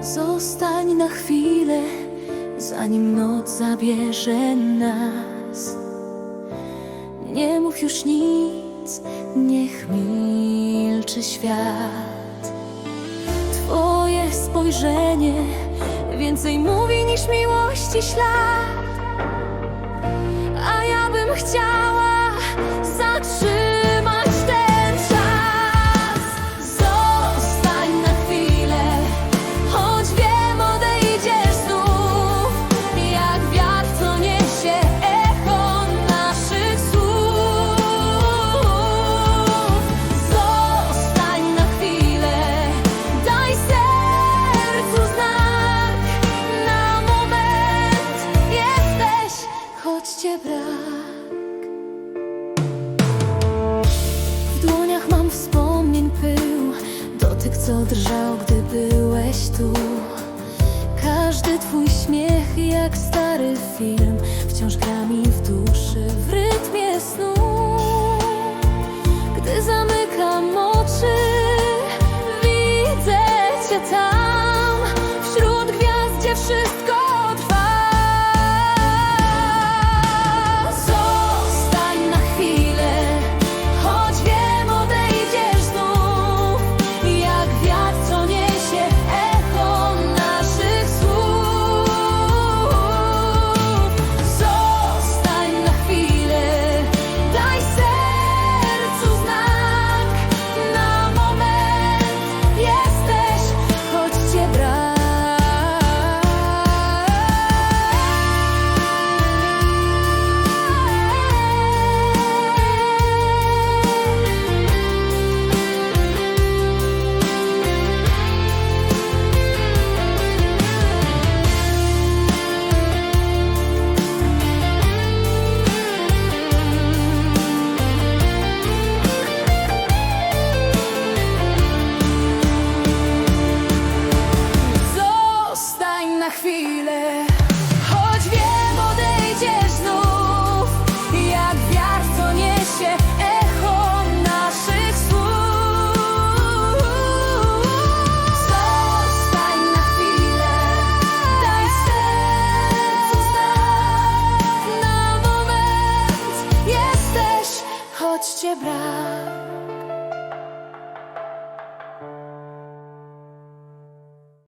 Zostań na chwilę, zanim noc zabierze nas. Nie mów już nic, niech milczy świat. Twoje spojrzenie więcej mówi niż miłości ślad chciała zatrzymać. co drżał, gdy byłeś tu. Każdy twój śmiech jak stary film. Wciąż